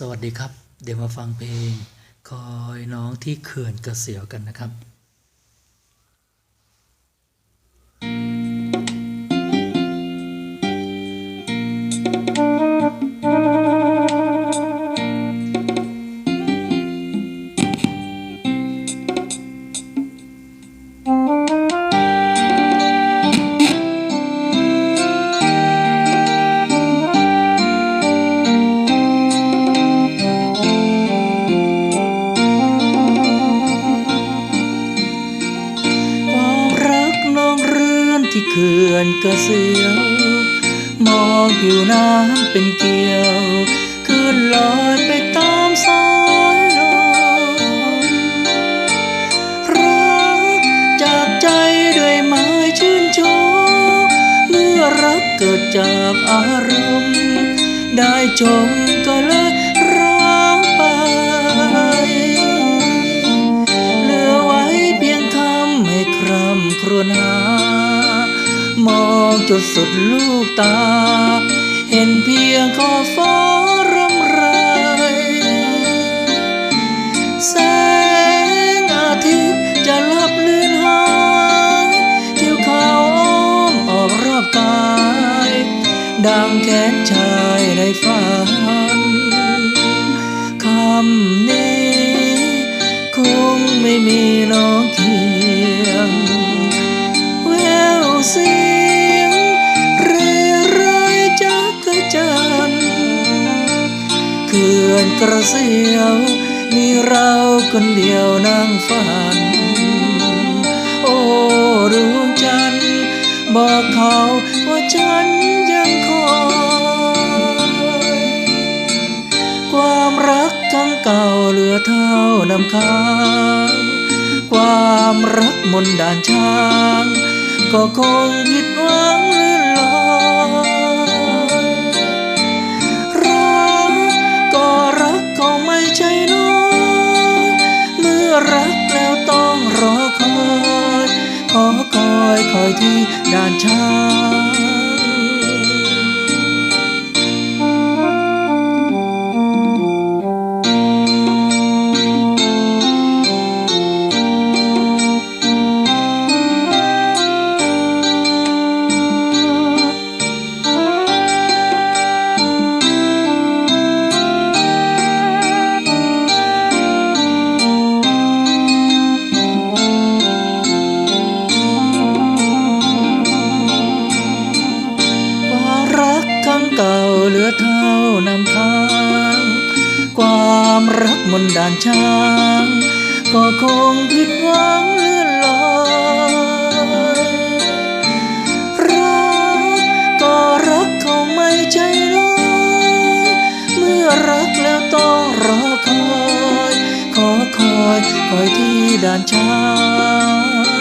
สวัสดีครับ เดี๋ยวมาฟังเพลง คอยน้องที่เขื่อนกระเสียวกันนะครับ เสียว มองผิวน้ำเป็นเกลียวขึ้นลอยไปตามสายลมรักจากใจด้วยไม้ชื่นชมเมื่อรักเกิดจากอารมณ์ ได้ชมก็เลยร้างไปเหลือไว้เพียงคำให้คร่ำครวญหา มองจนสุดลูกตา เห็นเพียงขอฟ้ารำไร แสงอาทิตย์จะลับเลือนหายทิวขาวอ้อมออกรอบกาย ดังแขนชายในฝันคำนี้คงไม่มีน้อง นกระเสียว มีเราคนเดียวนั่งฝัน โอ้ดวงจันทร์บอกเขาว่าฉันยังคอยความรักครั้งเก่าเหลือเท่าน้ำค้างความรักมนด่านช้าง ก็คงผิด อยคอ เหลือเท่านำค้าง ความรักมนด่านช้าง ก็คงผิดหวังเลื่อนลอยรักก็รักเขาไม่ใช่น้อยเมื่อรักแล้วต้องรอคอย ขอคอยคอยที่ด่านช้าง